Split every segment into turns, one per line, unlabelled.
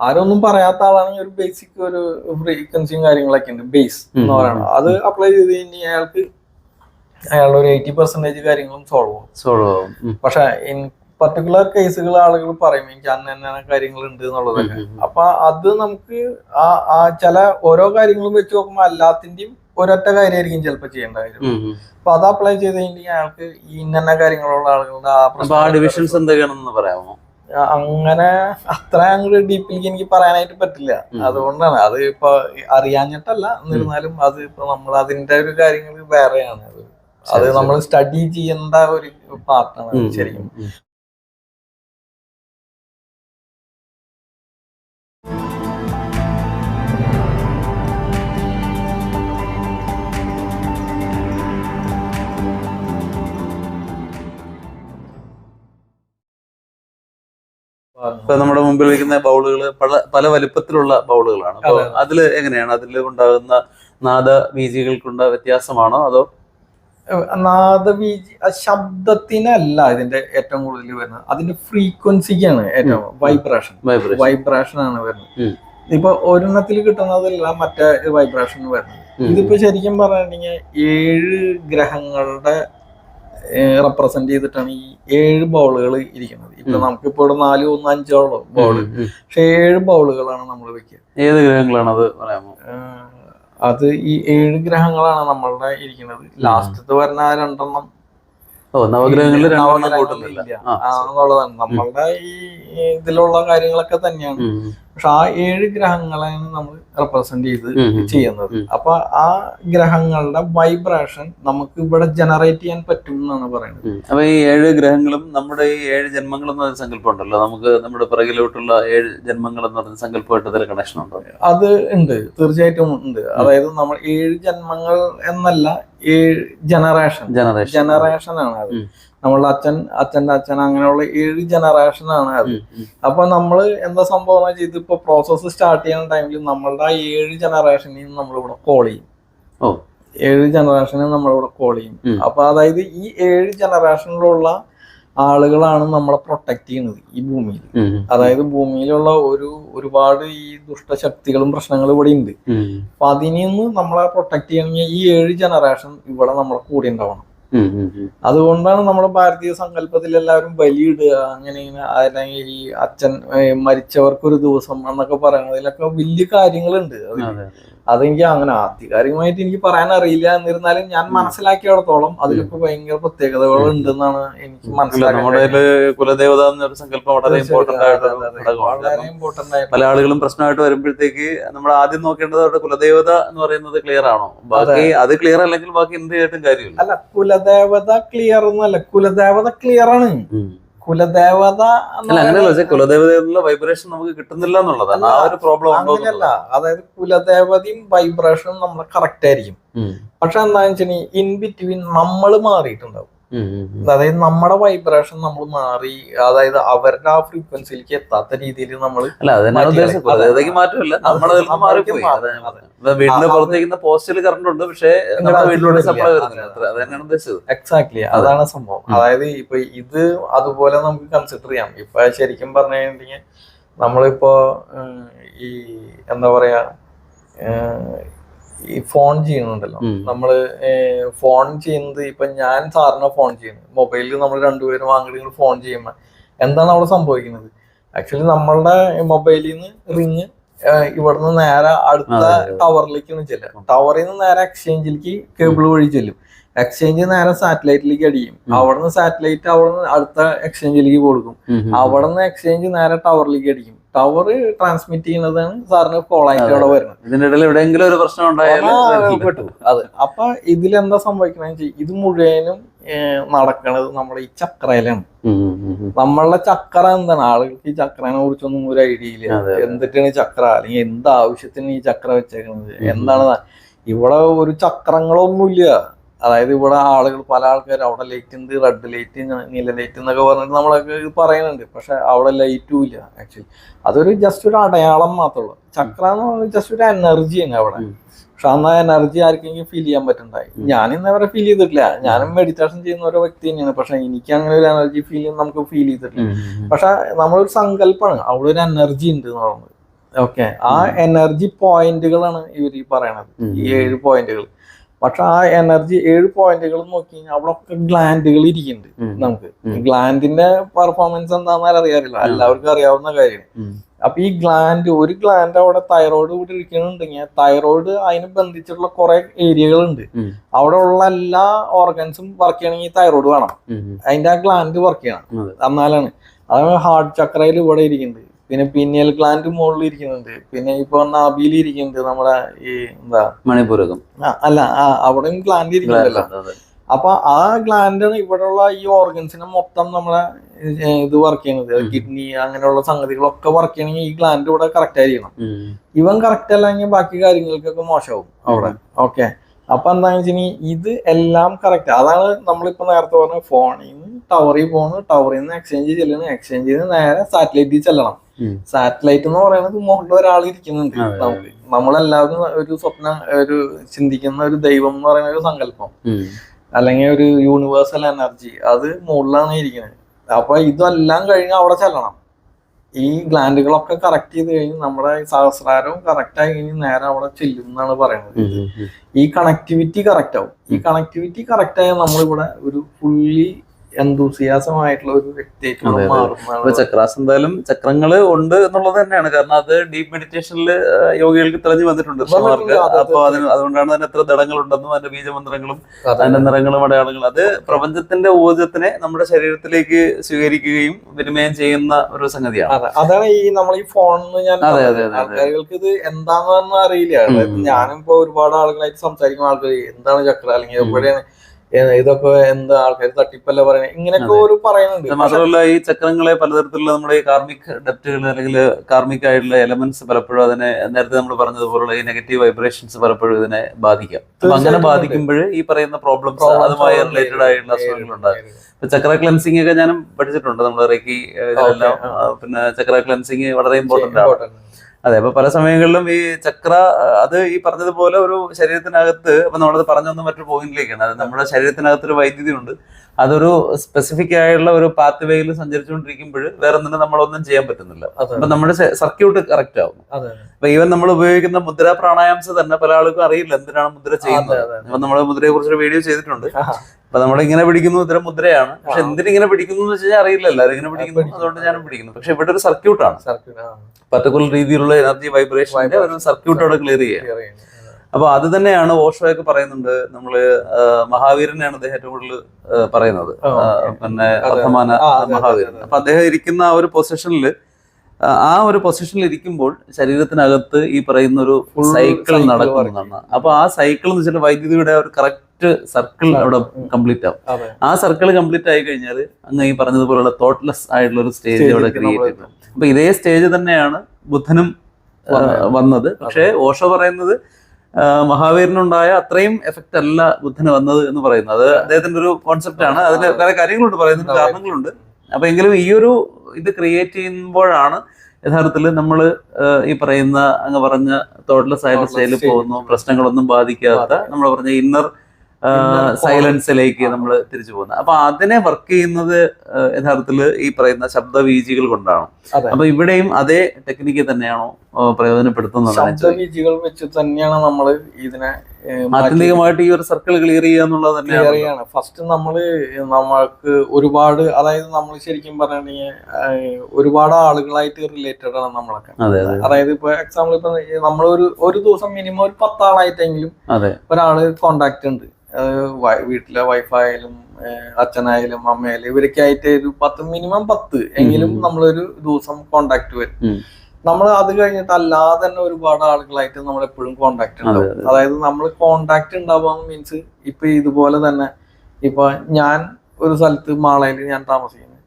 ആരൊന്നും പറയാത്ത ആളാണെങ്കിൽ ഒരു ബേസിക് ഒരു ഫ്രീക്വൻസിയും കാര്യങ്ങളൊക്കെ ഉണ്ട്. ബേസ് എന്ന്. പറയുന്നത് അത് അപ്ലൈ ചെയ്ത് കഴിഞ്ഞാൽ അയാൾക്ക് അയാളുടെ ഒരു എയ്റ്റി പെർസെന്റേജ് കാര്യങ്ങളും സോൾവ് ആവും.
സോൾവ് ആവും.
പക്ഷെ ഇൻ പർട്ടിക്കുലർ കേസുകൾ ആളുകൾ പറയും എനിക്ക് അന്ന അന്ന കാര്യങ്ങൾ ഉണ്ട് എന്നുള്ളതൊക്കെ. അപ്പൊ അത് നമുക്ക് ആ ആ ചില ഓരോ കാര്യങ്ങളും വെച്ച് നോക്കുമ്പോൾ എല്ലാത്തിന്റെയും ഒരൊറ്റ കാര്യമായിരിക്കും ചിലപ്പോൾ ചെയ്യേണ്ട കാര്യം. അപ്പൊ അത് അപ്ലൈ ചെയ്ത് കഴിഞ്ഞാൽ അയാൾക്ക് ഈ ഇന്ന കാര്യങ്ങളുള്ള ആളുകളുടെ ആ
ഡിവിഷൻസ് എന്തൊക്കെയാണെന്ന് പറയാമോ?
അങ്ങനെ അത്ര അങ്ങോട്ട് ഡീപ്പിലേക്ക് എനിക്ക് പറയാനായിട്ട് പറ്റില്ല. അതുകൊണ്ടാണ്. അത് ഇപ്പൊ അറിയാഞ്ഞിട്ടല്ല. എന്നിരുന്നാലും അത് ഇപ്പൊ നമ്മൾ അതിന്റെ ഒരു കാര്യങ്ങൾ വേറെയാണ്. അത് അത് നമ്മൾ സ്റ്റഡി ചെയ്യേണ്ട ഒരു പാർട്ടാണ് ശരിക്കും.
ഇപ്പൊ നമ്മുടെ മുമ്പിൽ ഇരിക്കുന്ന ബൗളുകൾ പല പല വലിപ്പത്തിലുള്ള ബൗളുകളാണ്. അപ്പൊ
അതെ, അതെ.
അതിൽ എങ്ങനെയാണ്? അതിൽ ഉണ്ടാകുന്ന നാദ ബീജികൾക്കുണ്ട വ്യത്യാസമാണോ അതോ?
നാദബീജി ശബ്ദത്തിനല്ല ഇതിന്റെ ഏറ്റവും കൂടുതൽ വരുന്നത്. അതിന്റെ ഫ്രീക്വൻസിക്കാണ് ഏറ്റവും വൈബ്രേഷൻ.
വൈബ്രേഷൻ.
ആണ് വരുന്നത്. ഇപ്പൊ ഒരെണ്ണത്തിൽ കിട്ടുന്നതല്ല മറ്റേ വൈബ്രേഷൻ വരുന്നത്. ഇതിപ്പോ ശരിക്കും പറഞ്ഞിട്ടുണ്ടെങ്കിൽ ഏഴ് ഗ്രഹങ്ങളുടെ റെപ്രസെന്റ് ചെയ്തിട്ടാണ് ഈ ഏഴ് ബൗളുകൾ ഇരിക്കുന്നത്. ഇപ്പൊ
നമുക്ക്
നമുക്കിപ്പോ ഇവിടെ നാല് ഒന്ന് അഞ്ചോളം ബൗൾ പക്ഷെ ഏഴ് ബൗളുകളാണ് നമ്മൾ വെക്കുക.
ഏത് ഗ്രഹങ്ങളാണ് അത് പറയാമോ?
അത് ഈ ഏഴ് ഗ്രഹങ്ങളാണ് നമ്മളുടെ ഇരിക്കുന്നത്. ലാസ്റ്റത്ത് വരുന്ന ആ രണ്ടെണ്ണം
നവഗ്രഹങ്ങളിൽ
എന്നുള്ളതാണ്. നമ്മളുടെ ഈ ഇതിലുള്ള കാര്യങ്ങളൊക്കെ തന്നെയാണ്. പക്ഷെ ആ ഏഴ് ഗ്രഹങ്ങളെ നമ്മൾ റെപ്രസെന്റ് ചെയ്ത്. ചെയ്യുന്നത്. അപ്പൊ ആ ഗ്രഹങ്ങളുടെ വൈബ്രേഷൻ നമുക്ക് ഇവിടെ ജനറേറ്റ് ചെയ്യാൻ പറ്റും എന്നാണ് പറയുന്നത്.
അപ്പൊ ഈ ഏഴ് ഗ്രഹങ്ങളും നമ്മുടെ ഈ ഏഴ് ജന്മങ്ങൾ എന്ന് സങ്കല്പം ഉണ്ടല്ലോ നമുക്ക് നമ്മുടെ പിറകിലോട്ടുള്ള ഏഴ് ജന്മങ്ങൾ എന്ന് പറയുന്ന സങ്കല്പമായിട്ട് അതിൽ കണക്ഷൻ ഉണ്ടോ?
അത് ഉണ്ട്. തീർച്ചയായിട്ടും ഉണ്ട്. അതായത് നമ്മൾ ഏഴ് ജന്മങ്ങൾ എന്നല്ല ഏഴ് ജനറേഷൻ
ജനറേഷൻ
ജനറേഷൻ ആണ് അത്. നമ്മളുടെ അച്ഛൻ അച്ഛന്റെ അച്ഛൻ അങ്ങനെയുള്ള ഏഴ് ജനറേഷനാണ് അത്. അപ്പൊ നമ്മൾ എന്താ സംഭവം എന്ന് വെച്ചാൽ ഇതിപ്പോ പ്രോസസ്സ് സ്റ്റാർട്ട് ചെയ്യുന്ന ടൈമിൽ നമ്മളുടെ ആ ഏഴ് ജനറേഷനിൽ നിന്ന് നമ്മളിവിടെ കോൾ ചെയ്യും. ഏഴ് ജനറേഷനെ നമ്മളിവിടെ കോൾ ചെയ്യും. അപ്പൊ അതായത് ഈ ഏഴ് ജനറേഷനിലുള്ള ആളുകളാണ് നമ്മളെ പ്രൊട്ടക്ട് ചെയ്യുന്നത് ഈ ഭൂമിയിൽ. അതായത് ഭൂമിയിലുള്ള ഒരു ഒരുപാട് ഈ ദുഷ്ടശക്തികളും പ്രശ്നങ്ങളും ഇവിടെ ഉണ്ട് അപ്പൊ അതിൽ നിന്ന് നമ്മളെ പ്രൊട്ടക്ട് ചെയ്യണമെങ്കിൽ ഈ ഏഴ് ജനറേഷൻ ഇവിടെ നമ്മളെ കൂടെ ഉണ്ടാവണം. അതുകൊണ്ടാണ് നമ്മുടെ ഭാരതീയ സങ്കല്പത്തിൽ എല്ലാവരും ബലിയിടുക അങ്ങനെ അല്ലെങ്കിൽ ഈ അച്ഛൻ മരിച്ചവർക്കൊരു ദിവസം എന്നൊക്കെ പറയുന്നതിലൊക്കെ വലിയ കാര്യങ്ങളുണ്ട്.
അതെ,
അതെനിക്ക് അങ്ങനെ ആധികാരികമായിട്ട് എനിക്ക് പറയാൻ അറിയില്ല എന്നിരുന്നാലും ഞാൻ മനസ്സിലാക്കിയിടത്തോളം അതിലിപ്പോ ഭയങ്കര പ്രത്യേകതകൾ ഉണ്ടെന്നാണ് എനിക്ക്
അല്ല, നമ്മുടെ
മനസ്സിലാക്കുന്നത്
കുലദേവത എന്നൊരു സങ്കല്പം വളരെ ഇമ്പോർട്ടന്റ് ആയിട്ട് ഘടകമാണ്.
വളരെ ഇമ്പോർട്ടന്റ് ആയിട്ട്
പല ആളുകളും പ്രശ്നമായിട്ട് വരുമ്പോഴത്തേക്ക് നമ്മൾ ആദ്യം നോക്കേണ്ടത് അവരുടെ കുലദേവത എന്ന് പറയുന്നത് ക്ലിയർ ആണോ? ബാക്കി അത്. ക്ലിയർ അല്ലെങ്കിൽ ബാക്കി എന്ത് ചെയ്തിട്ടും കാര്യമില്ല.
അല്ല കുലദേവത ക്ലിയർ ഒന്നല്ല കുലദേവത ക്ലിയർ ആണ്. കുലദേവത
അല്ല അങ്ങനെയല്ല
പറയുന്നത്
വൈബ്രേഷൻ നമുക്ക് കിട്ടുന്നില്ല എന്നുള്ളതാണ്. ആ ഒരു പ്രോബ്ലം
അങ്ങനെയല്ല. അതായത് കുലദേവതയും വൈബ്രേഷനും നമ്മളെ കറക്റ്റ് ആയിരിക്കും. പക്ഷെ എന്താണെന്ന് വെച്ചാൽ ഇൻ ബിറ്റ്വീൻ നമ്മൾ മാറിയിട്ടുണ്ടാവും. അതായത് നമ്മുടെ വൈബ്രേഷൻ നമ്മൾ മാറി അതായത് അവരുടെ ആ ഫ്രീക്വൻസിയിലേക്ക് എത്താത്ത രീതിയിൽ നമ്മൾ
മാറ്റമില്ല. നമ്മുടെ പുറത്തേക്കുന്ന പോസ്റ്റിൽ കറണ്ട് ഉണ്ട്. പക്ഷേ വീട്ടിലൂടെ സപ്ലൈ വരുന്നില്ല.
എക്സാക്ട്ലി അതാണ് സംഭവം. അതായത് ഇപ്പൊ ഇത് അതുപോലെ നമുക്ക് കൺസിഡർ ചെയ്യാം. ഇപ്പൊ ശരിക്കും പറഞ്ഞു കഴിഞ്ഞിട്ടുണ്ടെങ്കിൽ നമ്മളിപ്പോ ഈ എന്താ പറയാ ഈ ഫോൺ ചെയ്യുന്നുണ്ടല്ലോ. നമ്മൾ ഫോൺ ചെയ്യുന്നത് ഇപ്പൊ ഞാൻ സാറിനെ ഫോൺ ചെയ്യുന്നത് മൊബൈലിൽ നമ്മൾ രണ്ടുപേരും അങ്ങോട്ട് ഫോൺ ചെയ്യുമ്പോൾ എന്താണ് അവിടെ സംഭവിക്കുന്നത്? ആക്ച്വലി നമ്മളുടെ മൊബൈലിൽ നിന്ന് റിങ് ഇവിടുന്ന് നേരെ അടുത്ത
ടവറിലേക്ക്
ടവറിലേക്കാണ് ചെല്ലുക. ടവറിൽ നിന്ന് നേരെ എക്സ്ചേഞ്ചിലേക്ക് കേബിൾ വഴി ചെല്ലും. എക്സ്ചേഞ്ച് നേരെ സാറ്റലൈറ്റിലേക്ക് അടിയും. അവിടുന്ന് സാറ്റലൈറ്റ് അവിടുന്ന് അടുത്ത എക്സ്ചേഞ്ചിലേക്ക് കൊടുക്കും. അവിടുന്ന് എക്സ്ചേഞ്ച് നേരെ ടവറിലേക്ക് അടിക്കും ടവർ ട്രാൻസ്മിറ്റ് ചെയ്യുന്നതാണ് സാറിന് ആയിട്ട് വരുന്നത്.
ഇതിന്റെ ഇടയിൽ എവിടെയെങ്കിലും ഒരു പ്രശ്നം
ഉണ്ടായാലും പെട്ടു. അത് അപ്പൊ ഇതിലെന്താ സംഭവിക്കണെന്ന് ഇത് മുഴുവനും നടക്കണത് നമ്മുടെ ഈ ചക്രയിലാണ്. നമ്മളുടെ ചക്ര എന്താണ്? ആളുകൾക്ക് ഈ ചക്രനെ കുറിച്ചൊന്നും ഒരു ഐഡിയ ഇല്ല. എന്തിട്ടാണ് ഈ ചക്ര? അല്ലെങ്കിൽ എന്ത് ആവശ്യത്തിന് ഈ ചക്ര വെച്ചേക്കുന്നത് എന്താണ്? ഇവിടെ ഒരു ചക്രങ്ങളൊന്നുമില്ല. അതായത് ഇവിടെ ആളുകൾ പല ആൾക്കാർ അവിടെ ലൈറ്റ് ഉണ്ട് റെഡ് ലൈറ്റ് നീല ലൈറ്റ് എന്നൊക്കെ പറഞ്ഞിട്ട് നമ്മളൊക്കെ ഇത് പറയുന്നുണ്ട്. പക്ഷെ അവിടെ ലൈറ്റും ഇല്ല ആക്ച്വലി അതൊരു ജസ്റ്റ് ഒരു അടയാളം മാത്രമേ ഉള്ളൂ. ചക്ര എന്ന് പറഞ്ഞാൽ ജസ്റ്റ് ഒരു എനർജിയാണ് അവിടെ. പക്ഷെ അന്ന് ആ എനർജി ആർക്കെങ്കിലും ഫീൽ ചെയ്യാൻ പറ്റുണ്ടായി. ഞാൻ ഇന്ന് വരെ ഫീൽ ചെയ്തിട്ടില്ല. ഞാനും മെഡിറ്റേഷൻ ചെയ്യുന്ന ഒരു വ്യക്തി തന്നെയാണ്. പക്ഷെ എനിക്ക് അങ്ങനെ ഒരു എനർജി ഫീൽ നമുക്ക് ഫീൽ ചെയ്തിട്ടില്ല. പക്ഷെ നമ്മളൊരു സങ്കല്പമാണ് അവിടെ ഒരു എനർജി ഉണ്ട് എന്ന് പറയുന്നത്. ഓക്കെ ആ എനർജി പോയിന്റുകളാണ് ഇവർ ഈ പറയണത്. ഈ ഏഴ് പോയിന്റുകൾ പക്ഷെ ആ എനർജി ഏഴ് പോയിന്റുകൾ നോക്കി കഴിഞ്ഞാൽ അവിടെ ഒക്കെ ഗ്ലാൻഡുകൾ ഇരിക്കുന്നുണ്ട് നമുക്ക്. ഗ്ലാൻഡിന്റെ പെർഫോമൻസ് എന്താണെന്ന് അറിയാറില്ല. എല്ലാവർക്കും അറിയാവുന്ന കാര്യമാണ്. അപ്പൊ ഈ ഗ്ലാൻഡ് ഒരു ഗ്ലാൻഡ് അവിടെ തൈറോയ്ഡ് കൂടി ഇരിക്കുന്നുണ്ടെങ്കിൽ തൈറോയ്ഡ് അതിന് ബന്ധിച്ചിട്ടുള്ള കുറെ ഏരിയകൾ ഉണ്ട് അവിടെ ഉള്ള എല്ലാ ഓർഗൻസും വർക്ക് ചെയ്യണമെങ്കിൽ തൈറോയ്ഡ് വേണം. അതിന്റെ ആ ഗ്ലാൻഡ് വർക്ക് ചെയ്യണം. എന്നാലാണ്. അതാണ് ഹാർട്ട് ചക്രയിൽ ഇവിടെ ഇരിക്കുന്നുണ്ട്. പിന്നെ പിന്നിയൽ ഗ്ലാൻഡ് മുകളിൽ ഇരിക്കുന്നുണ്ട്. പിന്നെ ഇപ്പൊ നാഭിയിൽ ഇരിക്കുന്നുണ്ട് നമ്മുടെ ഈ എന്താ?
മണിപൂരകം
അല്ല അവിടെയും ഗ്ലാൻഡ് ഇരിക്കുന്നുണ്ടല്ലോ. അപ്പൊ ആ ഗ്ലാൻഡാണ് ഇവിടെയുള്ള ഈ ഓർഗൻസിനെ മൊത്തം നമ്മളെ ഇത് വർക്ക് ചെയ്യുന്നത്. കിഡ്നി അങ്ങനെയുള്ള സംഗതികളൊക്കെ വർക്ക് ചെയ്യണമെങ്കിൽ ഈ ഗ്ലാൻഡ് ഇവിടെ കറക്റ്റ് ആയിരിക്കണം. ഇവൻ കറക്റ്റ് അല്ലെങ്കിൽ ബാക്കി കാര്യങ്ങൾക്കൊക്കെ മോശമാവും അവിടെ. ഓക്കെ അപ്പൊ എന്താണെന്ന് വെച്ചാൽ ഇത് എല്ലാം കറക്റ്റ് അതാണ് നമ്മളിപ്പോ നേരത്തെ പറഞ്ഞ ഫോണിൽ ടവറിൽ പോകണം ടവറിൽ നിന്ന് എക്സ്ചേഞ്ച് ചെല്ലണം. എക്സ്ചേഞ്ച് ചെയ്ത് നേരെ സാറ്റലൈറ്റിൽ ചെല്ലണം. സാറ്റലൈറ്റ് എന്ന് പറയുന്നത് മുകളിൽ ഒരാൾ ഇരിക്കുന്നുണ്ട്. നമുക്ക് നമ്മളെല്ലാവരും ഒരു സ്വപ്നം ഒരു ചിന്തിക്കുന്ന ഒരു ദൈവം എന്ന് പറയുന്ന ഒരു സങ്കല്പം. അല്ലെങ്കിൽ ഒരു യൂണിവേഴ്സൽ എനർജി അത് മുകളിലാണ് ഇരിക്കുന്നത്. അപ്പൊ ഇതെല്ലാം കഴിഞ്ഞ് അവിടെ ചെല്ലണം. ഈ ഗ്ലാൻഡുകളൊക്കെ കറക്റ്റ് ചെയ്ത് കഴിഞ്ഞ് നമ്മുടെ സഹസ്രാരവും കറക്റ്റ് ആയി കഴിഞ്ഞ് നേരെ അവിടെ ചെല്ലും എന്നാണ് പറയുന്നത് ഈ കണക്ടിവിറ്റി കറക്റ്റ് ആവും. ഈ കണക്ടിവിറ്റി കറക്റ്റ് ആയാൽ നമ്മളിവിടെ ഒരു ഫുള്ളി എന്തൂസിയാസം ആയിട്ടുള്ള ഒരു വ്യക്തിയായിട്ട്. മാറും
ചക്രാസ് എന്തായാലും ചക്രങ്ങൾ ഉണ്ട് എന്നുള്ളത് തന്നെയാണ്. കാരണം അത് ഡീപ് മെഡിറ്റേഷനിൽ യോഗികൾക്ക് തെളിഞ്ഞു വന്നിട്ടുണ്ട്. അപ്പൊ അതിന് അതുകൊണ്ടാണ് അതിന് എത്ര ദടങ്ങളുണ്ടെന്നും അതിന്റെ ബീജമന്ത്രങ്ങളും അതിന്റെ നിറങ്ങളും അടയാളങ്ങളും. അത് പ്രപഞ്ചത്തിന്റെ ഊർജത്തിനെ നമ്മുടെ ശരീരത്തിലേക്ക് സ്വീകരിക്കുകയും വിനിമയം ചെയ്യുന്ന ഒരു സംഗതിയാണ്.
അതാണ് ഈ നമ്മൾ ഈ ഫോൺ ഞാൻ. ആൾക്കാർക്ക് ഇത് എന്താണെന്ന് അറിയില്ല. ഞാനിപ്പോ. ഒരുപാട് ആളുകളായിട്ട് സംസാരിക്കുന്ന ആൾക്കാർ എന്താണ് ചക്ര? അല്ലെങ്കിൽ. എവിടെയാണ് ഇതൊക്കെ എന്താ ആൾക്കാർ തട്ടിപ്പല്ല പറയുന്നത് ഇങ്ങനെയൊക്കെ. ഒരു പറയുന്നുണ്ട്
മാത്രമല്ല ഈ ചക്രങ്ങളെ പലതരത്തിലുള്ള നമ്മുടെ ഈ കാർമിക് ഡെപ്റ്റുകൾ അല്ലെങ്കിൽ കാർമിക് ആയിട്ടുള്ള എലമെന്റ്സ് പലപ്പോഴും അതിനെ നേരത്തെ നമ്മൾ പറഞ്ഞതുപോലുള്ള ഈ നെഗറ്റീവ് വൈബ്രേഷൻസ് പലപ്പോഴും ഇതിനെ ബാധിക്കാം. അങ്ങനെ ബാധിക്കുമ്പോൾ ഈ പറയുന്ന പ്രോബ്ലംസ് അതുമായി റിലേറ്റഡ് ആയിട്ടുള്ള അസുഖങ്ങൾ ഉണ്ടാകും. ഇപ്പൊ ചക്ര ക്ലെൻസിങ് ഒക്കെ ഞാനും പഠിച്ചിട്ടുണ്ട്. നമ്മൾ റേക്കി ഇതെല്ലാം പിന്നെ ചക്ര ക്ലെൻസിങ് വളരെ ഇമ്പോർട്ടന്റ് ആണ്. അതെ അപ്പൊ പല സമയങ്ങളിലും ഈ ചക്ര അത് ഈ പറഞ്ഞതുപോലെ ഒരു ശരീരത്തിനകത്ത് അപ്പൊ നമ്മളത് പറഞ്ഞു വന്ന മറ്റൊരു പോയിന്റിലേക്കാണ്. അത് നമ്മുടെ ശരീരത്തിനകത്ത് ഒരു വൈദ്യുതി ഉണ്ട് അതൊരു സ്പെസിഫിക് ആയിട്ടുള്ള ഒരു പാത്ത് വേയിൽ സഞ്ചരിച്ചുകൊണ്ടിരിക്കുമ്പോൾ വേറെ ഒന്നിനും നമ്മളൊന്നും ചെയ്യാൻ പറ്റുന്നില്ല. അപ്പൊ നമ്മുടെ സർക്യൂട്ട് കറക്റ്റ് ആവും. അപ്പൊ ഈവൻ നമ്മൾ ഉപയോഗിക്കുന്ന മുദ്ര പ്രാണായാംസ് തന്നെ പല ആൾക്കും അറിയില്ല എന്തിനാണ് മുദ്ര ചെയ്യുന്നത്. അപ്പൊ നമ്മൾ മുദ്രയെ കുറിച്ചൊരു വീഡിയോ ചെയ്തിട്ടുണ്ട്. അപ്പൊ നമ്മളിങ്ങനെ പിടിക്കുന്നു ഇത്തരം മുദ്രയാണ്. പക്ഷെ. എന്തിനിങ്ങനെ പിടിക്കുന്നു എന്ന് വെച്ചാൽ അറിയില്ല എല്ലാവരും ഇങ്ങനെ പിടിക്കുന്നു. അതുകൊണ്ട് ഞാനും പിടിക്കുന്നു. പക്ഷെ ഇവിടെ ഒരു സർക്യൂട്ടാണ്. പർട്ടിക്കുലർ രീതിയിലുള്ള എനർജി വൈബ്രേഷന്റെ ഒരു സർക്യൂട്ട് അവിടെ ക്ലിയർ ചെയ്യുക
ചെയ്യുന്നു.
അപ്പൊ അത് തന്നെയാണ് ഓഷോയൊക്കെ പറയുന്നുണ്ട്. നമ്മൾ മഹാവീരനെയാണ് അദ്ദേഹം ഏറ്റവും കൂടുതൽ പറയുന്നത്. പിന്നെ
അതെ,
മഹാവീരൻ. അപ്പൊ അദ്ദേഹം ഇരിക്കുന്ന ആ ഒരു പൊസിഷനിൽ ആ ഒരു പൊസിഷനിൽ ഇരിക്കുമ്പോൾ ശരീരത്തിനകത്ത് ഈ പറയുന്ന ഒരു സൈക്കിൾ നടക്കുന്നതാണ് അപ്പൊ ആ സൈക്കിൾ എന്ന് വെച്ചാൽ വൈദ്യുതിയുടെ ഒരു കറക്റ്റ് സർക്കിൾ അവിടെ കംപ്ലീറ്റ് ആവും. ആ സർക്കിൾ കംപ്ലീറ്റ് ആയി കഴിഞ്ഞാൽ അങ്ങ് ഈ പറഞ്ഞതുപോലുള്ള തോട്ട്ലെസ് ആയിട്ടുള്ള ഒരു സ്റ്റേജ് അവിടെ ക്രിയേറ്റ്
ചെയ്യുന്നത്
ചെയ്തു അപ്പൊ ഇതേ സ്റ്റേജ് തന്നെയാണ് ബുദ്ധനും
വന്നത്.
പക്ഷേ ഓഷോ പറയുന്നത് മഹാവീരനുണ്ടായ അത്രയും എഫക്റ്റ് അല്ല ബുദ്ധന് വന്നത് എന്ന് പറയുന്നത് അത് അദ്ദേഹത്തിന്റെ ഒരു കോൺസെപ്റ്റ് ആണ്. അതിന് വേറെ കാര്യങ്ങളുണ്ട്
പറയുന്നത്
കാരണങ്ങളുണ്ട്. അപ്പൊ എങ്കിലും ഈ ഒരു ഇത് ക്രിയേറ്റ് ചെയ്യുമ്പോഴാണ് യഥാർത്ഥത്തിൽ നമ്മൾ ഈ പറയുന്ന അങ്ങ് പറഞ്ഞ തോട്ടൽ
സൈലൻസ്
സ്റ്റൈലിൽ പോകുന്നു പ്രശ്നങ്ങളൊന്നും ബാധിക്കാത്ത. നമ്മൾ പറഞ്ഞ ഇന്നർ സൈലൻസിലേക്ക് നമ്മൾ തിരിച്ചു പോകുന്നത് അപ്പൊ അതിനെ വർക്ക് ചെയ്യുന്നത് യഥാർത്ഥത്തിൽ യഥാർത്ഥത്തിൽ ഈ പറയുന്ന ശബ്ദവീജികൾ കൊണ്ടാണ്. അപ്പൊ ഇവിടെയും അതേ ടെക്നിക്ക് തന്നെയാണോ പ്രയോജനപ്പെടുത്തുന്നത്
ശബ്ദവീജികൾ വെച്ച് തന്നെയാണ് നമ്മൾ ഇതിനെ
ആത്യന്തികമായിട്ട് ഈ ഒരു സർക്കിൾ ക്ലിയർ ചെയ്യുക എന്നുള്ളത്
ക്ലിയർ
തന്നെയാണ്.
ചെയ്യാണ്. ഫസ്റ്റ് നമ്മൾ നമ്മൾക്ക് ഒരുപാട് അതായത് നമ്മൾ ശരിക്കും പറയുകയാണെങ്കിൽ ഒരുപാട് ആളുകളായിട്ട് റിലേറ്റഡ് ആണ് നമ്മളൊക്കെ.
അതെ അതെ.
അതായത് ഇപ്പൊ എക്സാമ്പിൾ ഇപ്പൊ നമ്മൾ ഒരു ഒരു ദിവസം മിനിമം ഒരു പത്താളായിട്ടെങ്കിലും
അതെ.
ഒരാൾ കോണ്ടാക്ട് ഉണ്ട്. വീട്ടിലെ വൈഫായാലും അച്ഛനായാലും അമ്മയായാലും ഇവരൊക്കെ ആയിട്ട് ഒരു പത്ത് മിനിമം പത്ത് എങ്കിലും. നമ്മളൊരു ദിവസം കോണ്ടാക്ട് വരും. നമ്മൾ അത് കഴിഞ്ഞിട്ട് അല്ലാതെ തന്നെ ഒരുപാട് ആളുകളായിട്ട് നമ്മൾ എപ്പോഴും കോണ്ടാക്ട് ഉണ്ടാവും. അതായത് നമ്മൾ കോണ്ടാക്ട് ഉണ്ടാവാൻ മീൻസ് ഇപ്പൊ ഇതുപോലെ തന്നെ ഇപ്പൊ ഞാൻ ഒരു സ്ഥലത്ത് മാളയിൽ ഞാൻ താമസിക്കുന്നു.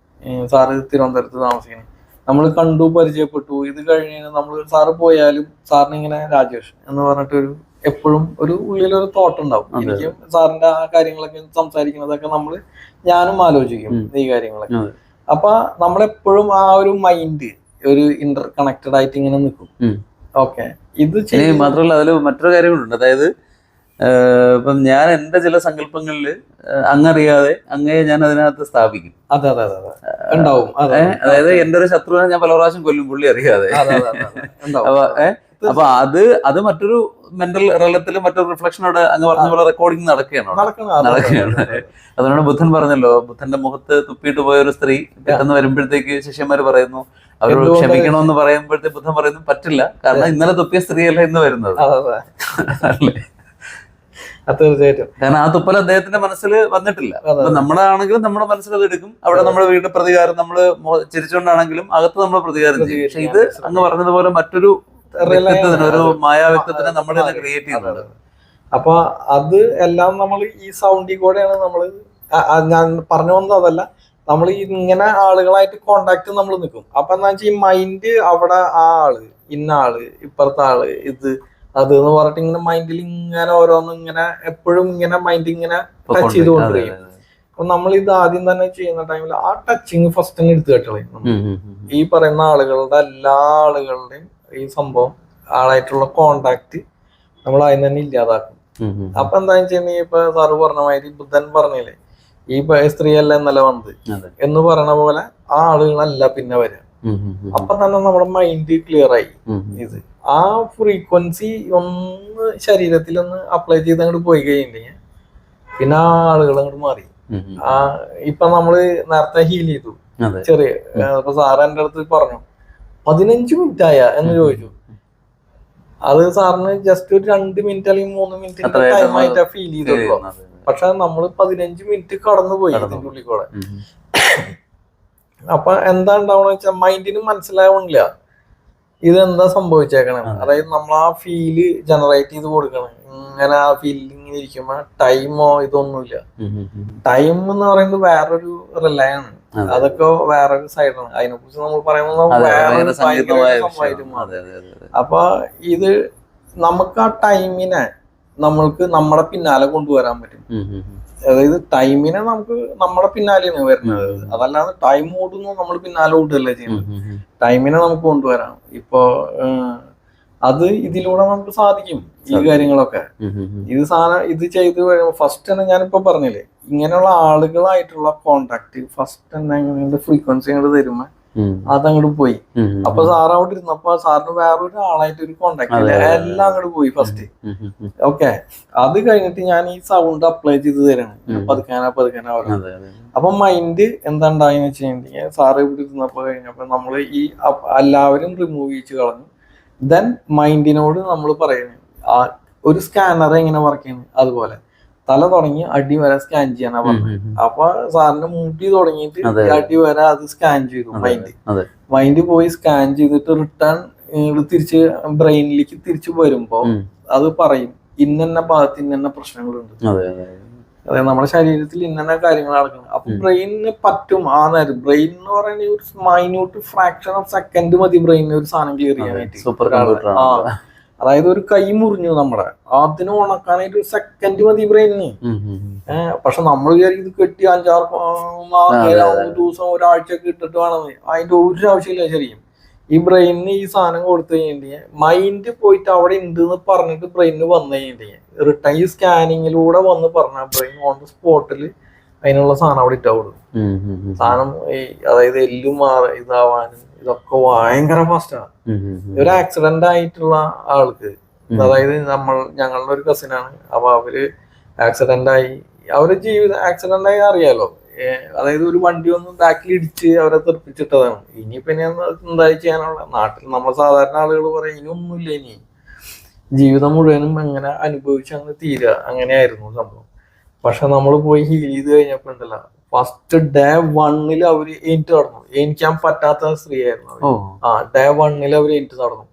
സാറ് തിരുവനന്തപുരത്ത് താമസിക്കുന്നു. നമ്മൾ കണ്ടു പരിചയപ്പെട്ടു. ഇത് കഴിഞ്ഞ് നമ്മൾ സാറ് പോയാലും സാറിന് ഇങ്ങനെ രാജേഷ് എന്ന് പറഞ്ഞിട്ടൊരു എപ്പോഴും ഒരു ഉള്ളിലൊരു തോട്ട് ഉണ്ടാവും. എനിക്കും സാറിന്റെ ആ കാര്യങ്ങളൊക്കെ സംസാരിക്കുന്നതൊക്കെ നമ്മൾ ഞാനും ആലോചിക്കും ഈ കാര്യങ്ങളൊക്കെ. അപ്പൊ നമ്മളെപ്പോഴും ആ ഒരു മൈൻഡ് ഒരു ഇന്റർ കണക്റ്റഡ് ആയിട്ട് ഇങ്ങനെ നിൽക്കും. ഓക്കെ ഇത്
മാത്രമല്ല അതിൽ മറ്റൊരു കാര്യം കൂടെ അതായത് ഇപ്പം ഞാൻ എന്റെ ചില സങ്കല്പങ്ങളിൽ അങ്ങറിയാതെ അങ്ങയെ ഞാൻ അതിനകത്ത് സ്ഥാപിക്കും.
അതെ അതെ അതെ ഉണ്ടാവും. അതെ
അതായത് എന്റെ ഒരു ശത്രുവിനെ ഞാൻ പല പ്രാവശ്യം കൊല്ലും പുള്ളി അറിയാതെ. അപ്പൊ അത് അത് മറ്റൊരു മെന്റൽ റലത്തിൽ മറ്റൊരു റിഫ്ലക്ഷൻ അവിടെ അങ്ങ് പറഞ്ഞ പോലെ റെക്കോർഡിംഗ് നടക്കുകയാണ് നടക്കുകയാണ്. അതുകൊണ്ട് ബുദ്ധൻ പറഞ്ഞല്ലോ ബുദ്ധന്റെ മുഖത്ത് തുപ്പിയിട്ട് പോയ ഒരു സ്ത്രീ പെട്ടെന്ന് വരുമ്പോഴത്തേക്ക് ശിഷ്യന്മാര് പറയുന്നു അവരോട് ക്ഷമിക്കണമെന്ന് പറയുമ്പോഴത്തെ ബുദ്ധം പറയുന്നു പറ്റില്ല. കാരണം ഇന്നലെ തുപ്പിയ സ്ത്രീയല്ല ഇന്ന് വരുന്നത്. അല്ലേ?
തീർച്ചയായിട്ടും.
കാരണം ആ തുപ്പൽ അദ്ദേഹത്തിന്റെ മനസ്സിൽ വന്നിട്ടില്ല. അപ്പൊ നമ്മളാണെങ്കിലും നമ്മുടെ മനസ്സിൽ അത് എടുക്കും. അവിടെ നമ്മുടെ വീട് പ്രതികാരം നമ്മൾ ചിരിച്ചുകൊണ്ടാണെങ്കിലും അകത്ത് നമ്മൾ പ്രതികാരം ചെയ്യും. പക്ഷെ ഇത് അങ്ങ് പറഞ്ഞതുപോലെ മറ്റൊരു വ്യക്തിത്വത്തിന് ഒരു മായാ വ്യക്തിത്വത്തിനെ നമ്മൾ തന്നെ ക്രിയേറ്റ് ചെയ്യുന്നുണ്ട്.
അപ്പൊ അത് എല്ലാം നമ്മൾ ഈ സൗണ്ടിൽ കൂടെയാണ് നമ്മൾ ഞാൻ പറഞ്ഞു വന്നത് അതല്ല നമ്മൾ ഇങ്ങനെ ആളുകളായിട്ട് കോണ്ടാക്ട് നമ്മൾ നിൽക്കും അപ്പൊ എന്താ വെച്ചാൽ ഈ മൈൻഡ് അവിടെ ആ ആൾ ഇന്ന ആൾ ഇപ്പുറത്തെ ആൾ ഇത് അത് എന്ന് പറഞ്ഞിട്ട് ഇങ്ങനെ മൈൻഡിൽ ഇങ്ങനെ ഓരോന്നും ഇങ്ങനെ എപ്പോഴും ഇങ്ങനെ മൈൻഡ് ഇങ്ങനെ ടച്ച് ചെയ്തുകൊണ്ടിരിക്കും. അപ്പൊ നമ്മൾ ഇത് ആദ്യം തന്നെ ചെയ്യുന്ന ടൈമിൽ ആ ടച്ചിങ് ഫസ്റ്റ് തന്നെ എടുത്തു കേട്ടോ ഈ പറയുന്ന ആളുകളുടെ എല്ലാ ആളുകളുടെയും ഈ സംഭവം ആളായിട്ടുള്ള കോണ്ടാക്ട് നമ്മൾ അതിന് തന്നെ ഇല്ലാതാക്കും. അപ്പൊ എന്താ വെച്ചാൽ ഇപ്പൊ സാറ് പറഞ്ഞ മാതിരി ബുദ്ധൻ പറഞ്ഞില്ലേ? ഈ സ്ത്രീയല്ല ഇന്നലെ വന്നത്? എന്ന് പറയണ പോലെ ആ ആളുകളല്ല പിന്നെ വരിക. അപ്പൊ തന്നെ നമ്മുടെ മൈൻഡ് ക്ലിയർ ആയി. ഇത് ആ ഫ്രീക്വൻസി ഒന്ന് ശരീരത്തിൽ ഒന്ന് അപ്ലൈ ചെയ്ത് അങ്ങോട്ട് പോയി കഴിഞ്ഞിട്ടുണ്ടെങ്കിൽ പിന്നെ ആ ആളുകൾ അങ്ങോട്ട് മാറി. ആ ഇപ്പൊ നമ്മൾ നേരത്തെ ഹീൽ ചെയ്തു. ചെറിയ ഇപ്പൊ സാറ് എന്റെ അടുത്ത് പറഞ്ഞു പതിനഞ്ച് മിനിറ്റ് ആയ? എന്ന് ചോദിച്ചു. അത് സാറിന് ജസ്റ്റ് ഒരു രണ്ട് മിനിറ്റ് അല്ലെങ്കിൽ മൂന്ന് മിനിറ്റ് ഫീൽ ചെയ്തോളൂ പക്ഷെ നമ്മൾ പതിനഞ്ച് മിനിറ്റ് കടന്നുപോയി
കടന്നു
ഇതിന്റെ ഉള്ളിൽ കൂടെ. അപ്പൊ എന്താ ഉണ്ടാവണെന്ന് വെച്ചാൽ മൈൻഡിന് മനസ്സിലാവണില്ല. ഇതെന്താ സംഭവിച്ചേക്കണേ? അതായത് നമ്മൾ ആ ഫീൽ ജനറേറ്റ് ചെയ്ത് കൊടുക്കണം. ഇങ്ങനെ ആ ഫീലിൽ ഇങ്ങനെ ഇരിക്കുമ്പോ ടൈമോ ഇതൊന്നുമില്ല. ടൈം എന്ന് പറയുന്നത് വേറൊരു റിലയാണ്
ആണ്.
അതൊക്കെ വേറൊരു സൈഡാണ്. അതിനെ കുറിച്ച് നമ്മൾ
അതെ.
അപ്പൊ ഇത് നമുക്ക് ആ ടൈമിനെ നമ്മൾക്ക് നമ്മുടെ പിന്നാലെ കൊണ്ടുവരാൻ പറ്റും. അതായത് ടൈമിനെ നമുക്ക് നമ്മുടെ പിന്നാലെയാണ് വരുന്നത്. അതല്ലാതെ ടൈം ഓടുന്നു നമ്മൾ പിന്നാലെ ഓടുകയല്ല ചെയ്യുന്നത്. ടൈമിനെ നമുക്ക് കൊണ്ടുവരാം. ഇപ്പോ അത് ഇതിലൂടെ നമുക്ക് സാധിക്കും ഈ കാര്യങ്ങളൊക്കെ. ഇത് സാധനം ഇത് ചെയ്ത് ഫസ്റ്റ് തന്നെ ഞാനിപ്പോ പറഞ്ഞില്ലേ ഇങ്ങനെയുള്ള ആളുകളായിട്ടുള്ള കോണ്ടാക്ട് ഫസ്റ്റ് തന്നെ ഫ്രീക്വൻസി അങ്ങോട്ട് അതങ്ങോട്ട് പോയി. അപ്പൊ സാർ അവിടെ ഇരുന്നപ്പോ സാറിന് വേറൊരു ആളായിട്ട് ഒരു കോണ്ടാക്ട് ഇല്ല. എല്ലാം അങ്ങോട്ട് പോയി ഫസ്റ്റ്. ഓക്കെ അത് കഴിഞ്ഞിട്ട് ഞാൻ ഈ സൗണ്ട് അപ്ലൈ ചെയ്ത് തരാണ്. പതുക്കാനാ പതുക്കാനാ പറയുന്നത്.
അതെ
അപ്പൊ മൈൻഡ് എന്താ ഉണ്ടായെന്ന് വെച്ച് കഴിഞ്ഞിട്ടുണ്ടെങ്കിൽ സാറ് ഇവിടെ ഇരുന്നപ്പോ കഴിഞ്ഞപ്പോ നമ്മൾ ഈ എല്ലാവരും റിമൂവ് ചെയ്ത് കളഞ്ഞു. ദെൻ മൈൻഡിനോട് നമ്മൾ പറയുന്നത് ഒരു സ്കാനർ എങ്ങനെ വർക്ക് ചെയ്യുന്നത് അതുപോലെ. തല തുടങ്ങി അടി വരെ സ്കാൻ ചെയ്യാനാ പറഞ്ഞത്. അപ്പൊ സാറിന്റെ മൂട്ടി തുടങ്ങിയിട്ട് അടി വരെ അത് സ്കാൻ ചെയ്തു മൈൻഡ് മൈൻഡ് പോയി സ്കാൻ ചെയ്തിട്ട് റിട്ടേൺ തിരിച്ച് ബ്രെയിനിലേക്ക് തിരിച്ചു വരുമ്പോ. അത് പറയും ഇന്നെന്ന ഭാഗത്ത് ഇന്നെന്ന പ്രശ്നങ്ങളുണ്ട്.
അതെ
അതായത് നമ്മുടെ ശരീരത്തിൽ ഇന്നെന്ന കാര്യങ്ങൾ നടക്കുന്നത് അപ്പൊ. ബ്രെയിനിന് പറ്റും ആ നേരം. ബ്രെയിൻ എന്ന് പറയുന്ന ഒരു മൈന്യൂട്ട് ഫ്രാക്ഷൻ ഓഫ് സെക്കൻഡ് മതി ബ്രെയിനിന് ഒരു സാധനം ക്ലിയർ ചെയ്യാനായിട്ട്.
സൂപ്പർ. കമ്പ്യൂട്ടർ
അതായത് ഒരു കൈ മുറിഞ്ഞു നമ്മുടെ. അതിന് ഉണക്കാനായിട്ട് ഒരു സെക്കൻഡ് മതി ബ്രെയിനിന് പക്ഷെ നമ്മൾ വിചാരിക്കും ഇത് കെട്ടി അഞ്ചാറ് ദിവസം ഒരാഴ്ച ഒക്കെ ഇട്ടിട്ട് വേണം അതിന്റെ ഒരു ആവശ്യമില്ല ശരിക്കും. ഈ ബ്രെയിനിന് ഈ സാധനം കൊടുത്തു കഴിഞ്ഞിട്ടുണ്ടെങ്കിൽ മൈൻഡ് പോയിട്ട് അവിടെ ഉണ്ട് എന്ന് പറഞ്ഞിട്ട് ബ്രെയിനിന് വന്നു കഴിഞ്ഞിട്ടുണ്ടെങ്കിൽ റിട്ടേൺ ഈ സ്കാനിങ്ങിലൂടെ വന്ന് പറഞ്ഞ ബ്രെയിൻ ഓൺ ദ സ്പോട്ടിൽ അതിനുള്ള സാധനം അവിടെ ഇട്ടാ കൊടുക്കും. സാധനം അതായത് എല്ലും മാറ ഇതാവാനും ഇതൊക്കെ ഭയങ്കര ഫാസ്റ്റാണ്. ഒരു ആക്സിഡന്റ് ആയിട്ടുള്ള ആൾക്ക്. അതായത് നമ്മൾ ഞങ്ങളുടെ ഒരു കസിനാണ് അപ്പൊ അവർ ആക്സിഡന്റ് ആയി. അവർ ജീവിത ആക്സിഡന്റ് ആയി അറിയാലോ. അതായത് ഒരു വണ്ടി ഒന്ന് ബാക്കിൽ ഇടിച്ച് അവരെ തെറിപ്പിച്ചിട്ടതാണ്. ഇനി എന്താ എന്തായി ചെയ്യാനുള്ള? നാട്ടിൽ നമ്മൾ സാധാരണ ആളുകൾ പറയും ഇനി ഒന്നുമില്ല ഇനി. ജീവിതം മുഴുവനും എങ്ങനെ അനുഭവിച്ച് അങ്ങനെ തീരുക? അങ്ങനെയായിരുന്നു സംഭവം. പക്ഷെ നമ്മൾ പോയി ഹീൽ ചെയ്ത് കഴിഞ്ഞപ്പോ ഉണ്ടല്ലോ ഫസ്റ്റ് ഡേ വണ്ണിൽ അവർ എനിക്ക് നടന്നു. എനിക്കാൻ പറ്റാത്ത സ്ത്രീ ആയിരുന്നു ആ ഡേ വണ്ണിൽ അവർ എനിക്ക് നടന്നു.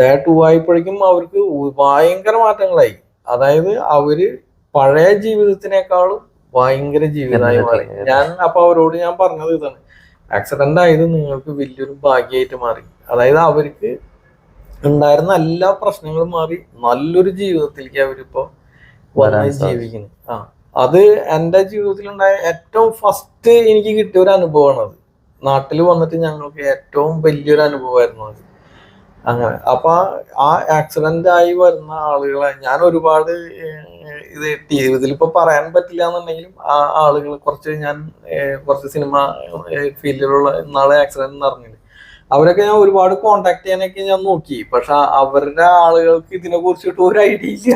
ഡേ ടു ആയപ്പോഴേക്കും അവർക്ക് ഭയങ്കര മാറ്റങ്ങളായി. അതായത് അവർ പഴയ ജീവിതത്തിനേക്കാളും ഭയങ്കര ജീവിതമായി മാറി. ഞാൻ അപ്പൊ അവരോട് ഞാൻ പറഞ്ഞത് ഇതാണ്. ആക്സിഡന്റ് ആയത് നിങ്ങൾക്ക് വലിയൊരു ഭാഗ്യമായിട്ട് മാറി. അതായത് അവർക്ക് ഉണ്ടായിരുന്ന എല്ലാ പ്രശ്നങ്ങളും മാറി. നല്ലൊരു ജീവിതത്തിലേക്ക് അവരിപ്പോ
വരാൻ
ജീവിക്കുന്നു. ആ. അത് എന്റെ ജീവിതത്തിലുണ്ടായ ഏറ്റവും ഫസ്റ്റ് എനിക്ക് കിട്ടിയ ഒരു അനുഭവമാണ് അത്. നാട്ടിൽ വന്നിട്ട് ഞങ്ങൾക്ക് ഏറ്റവും വലിയൊരു അനുഭവമായിരുന്നു അത്. അങ്ങനെ. അപ്പൊ ആ ആക്സിഡന്റ് ആയി വരുന്ന ആളുകളെ ഞാൻ ഒരുപാട് ഇത് ഇപ്പൊ പറയാൻ പറ്റില്ല എന്നുണ്ടെങ്കിലും ആ ആളുകൾ കുറച്ച് ഞാൻ കുറച്ച് സിനിമ ഫീൽഡിലുള്ള നാളെ ആക്സിഡന്റ് നടന്നിട്ടുണ്ട്. അവരൊക്കെ ഞാൻ ഒരുപാട് കോണ്ടാക്ട് ചെയ്യാനൊക്കെ ഞാൻ നോക്കി. പക്ഷെ അവരുടെ ആളുകൾക്ക് ഇതിനെ കുറിച്ചിട്ട് ഒരു ഐഡിയ ഇല്ല.